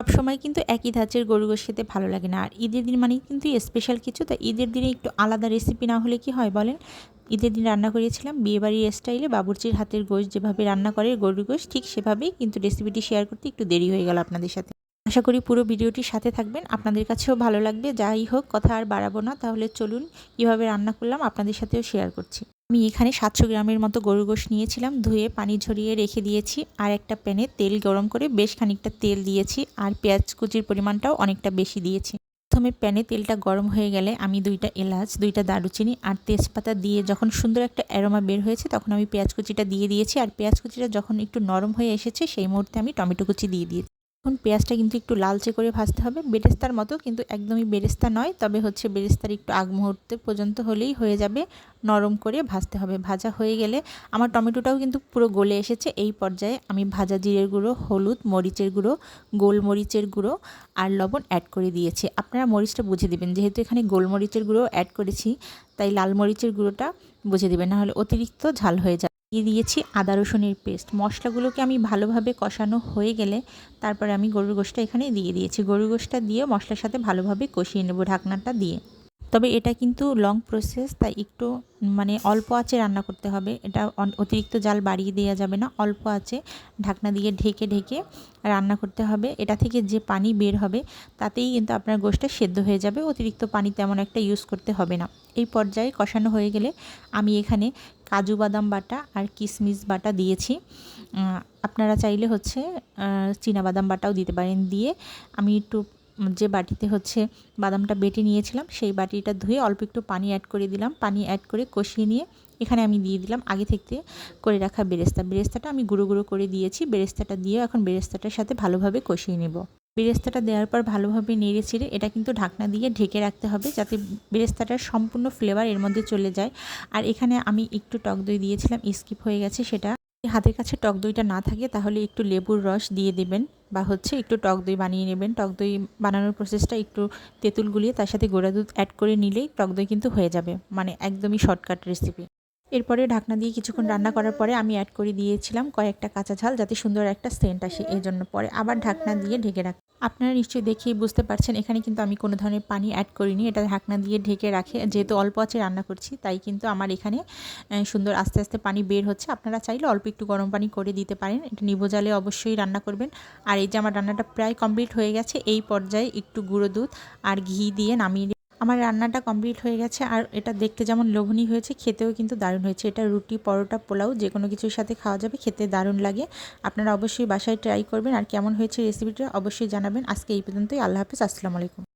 সবসময় কিন্তু একই ধাঁচের গরু গোশ খেতে ভালো লাগে না। আর ঈদের দিন মানে কিন্তু স্পেশাল কিছু তাই ঈদের দিনে একটু আলাদা রেসিপি না হলে কি হয় বলেন? ঈদের দিন রান্না করেছিলাম, বিয়েবাড়ির স্টাইলে বাবুর্চির হাতের গোশ যেভাবে রান্না করে গরুর গোশ, ঠিক সেভাবেই কিন্তু রেসিপিটি শেয়ার করতে একটু দেরি হয়ে গেল আপনাদের সাথে। আশা করি পুরো ভিডিওটির সাথে থাকবেন। আপনাদের কাছেও ভালো লাগবে। যাই হোক, কথা আর বাড়াবো না। তাহলে চলুন কীভাবে রান্না করলাম আপনাদের সাথেও শেয়ার করছি। আমি এখানে সাতশো গ্রামের মতো গরু গোশ নিয়েছিলাম। ধুয়ে, পানি ঝরিয়ে রেখে দিয়েছি। আর একটা প্যানে তেল গরম করে বেশ খানিকটা তেল দিয়েছি। আর পেঁয়াজ কুচির পরিমাণটাও অনেকটা বেশি দিয়েছি। প্রথমে প্যানে তেলটা গরম হয়ে গেলে আমি দুইটা এলাচ, দুইটা দারুচিনি আর তেজপাতা দিয়ে যখন সুন্দর একটা অ্যারোমা বের হয়েছে, তখন আমি পেঁয়াজ কুচিটা দিয়ে দিয়েছি। আর পেঁয়াজ কুচিটা যখন একটু নরম হয়ে এসেছে, সেই মুহূর্তে আমি টমেটো কুচি দিয়ে দিয়েছি। এখন পেঁয়াজটা কিন্তু একটু লালচে করে ভাজতে হবে। বেরেস্তার মতো, কিন্তু একদমই বেরেস্তা নয়, তবে হচ্ছে বেরেস্তার একটু আগ মুহূর্তে পর্যন্ত হলেই হয়ে যাবে। নরম করে ভাজতে হবে। ভাজা হয়ে গেলে আমার টমেটোটাও কিন্তু পুরো গলে এসেছে। এই পর্যায়ে আমি ভাজা জিরের গুঁড়ো, হলুদ মরিচের গুঁড়ো, গোলমরিচের গুঁড়ো আর লবণ অ্যাড করে দিয়েছি। আপনারা মরিচটা বুঝে দেবেন। যেহেতু এখানে গোলমরিচের গুঁড়ো অ্যাড করেছি, তাই লাল মরিচের গুঁড়োটা বুঝে দেবেন, নাহলে অতিরিক্ত ঝাল হয়ে যায় দিয়ে দিয়েছি আদা রসুনের পেস্ট। মশলাগুলোকে আমি ভালোভাবে কষানো হয়ে গেলে তারপরে আমি গরুর গোশটা এখানে দিয়ে দিয়েছি। গরুর গোশটা দিয়ে মশলার সাথে ভালোভাবে কষিয়ে নেব ঢাকনাটা দিয়ে। তবে এটা কিন্তু লং প্রসেস তাই একটু মানে অল্প আঁচে রান্না করতে হবে। এটা অতিরিক্ত জাল বাড়িয়ে দেওয়া যাবে না, অল্প আঁচে ঢাকনা দিয়ে ঢেকে ঢেকে রান্না করতে হবে। এটা থেকে যে পানি বের হবে, তাতেই কিন্তু আপনার গোষ্ঠটা সেদ্ধ হয়ে যাবে। অতিরিক্ত পানি তেমন একটা ইউজ করতে হবে না। এই পর্যায়ে কষানো হয়ে গেলে আমি এখানে কাজু বাদাম বাটা আর কিশমিশ বাটা দিয়েছি। আপনারা চাইলে হচ্ছে বাদাম বাটাও দিতে পারেন। দিয়ে আমি একটু যে বাটিতে হচ্ছে বাদামটা বেটে নিয়েছিলাম, সেই বাটিটা ধুয়ে অল্প একটু পানি অ্যাড করে দিলাম। পানি অ্যাড করে কষিয়ে নিয়ে এখানে আমি দিয়ে দিলাম আগে থেকে করে রাখা বেরেস্তা। বেরেস্তাটা আমি গুঁড়ো গুঁড়ো করে দিয়েছি। বেরেস্তাটা দিয়ে এখন বেরেস্তাটার সাথে ভালোভাবে কষিয়ে নেব। বেরেস্তাটা দেওয়ার পর ভালোভাবে নেড়ে ছিঁড়ে এটা কিন্তু ঢাকনা দিয়ে ঢেকে রাখতে হবে যাতে বেরেস্তাটার সম্পূর্ণ ফ্লেভার এর মধ্যে চলে যায়। আর এখানে আমি একটু টক দই দিয়েছিলাম স্কিপ হয়ে গেছে সেটা। হাতের কাছে টক দইটা না থাকে তাহলে একটু লেবুর রস দিয়ে দেবেন। বা হচ্ছে একটু টক দই বানিয়ে নেবেন। টক দই বানানোর প্রসেসটা একটু তেঁতুল গুলিয়ে তার সাথে গোড়া দুধ অ্যাড করে নিলেই টক দই কিন্তু হয়ে যাবে। মানে একদমই শর্টকাট রেসিপি এরপরে ঢাকনা দিয়ে কিছুক্ষণ রান্না করার পরে আমি অ্যাড করে দিয়েছিলাম কয়েকটা কাঁচা ঝাল যাতে সুন্দর একটা সেন্ট আসে এই জন্য পরে আবার ঢাকনা দিয়ে ঢেকে রাখ আপনারা নিশ্চয়ই দেখেই বুঝতে পারছেন, এখানে কিন্তু আমি কোনো ধরনের পানি অ্যাড করিনি। এটা ঢাকনা দিয়ে ঢেকে রাখে। যেহেতু অল্প আছে রান্না করছি, তাই কিন্তু আমার এখানে সুন্দর আস্তে আস্তে পানি বের হচ্ছে। আপনারা চাইলে অল্প একটু গরম পানি করে দিতে পারেন। এটা নিবো জালে অবশ্যই রান্না করবেন। আর এই যে আমার রান্নাটা প্রায় কমপ্লিট হয়ে গেছে, এই পর্যায়ে একটু গুঁড়ো দুধ আর ঘি দিয়ে নামিয়ে আমার রান্নাটা কমপ্লিট হয়ে গেছে, আর এটা দেখতে যেমন লোভনীয় হয়েছে, খেতেও কিন্তু দারুণ হয়েছে। এটা রুটি, পরোটা, পোলাও যে কোনো কিছুর সাথে খাওয়া যাবে, খেতে দারুণ লাগে। আপনারা অবশ্যই বাসায় ট্রাই করবেন, আর কেমন হয়েছে রেসিপিটা অবশ্যই জানাবেন। আজকে এই পর্যন্তই, আল্লাহ হাফিজ, আসসালামু আলাইকুম।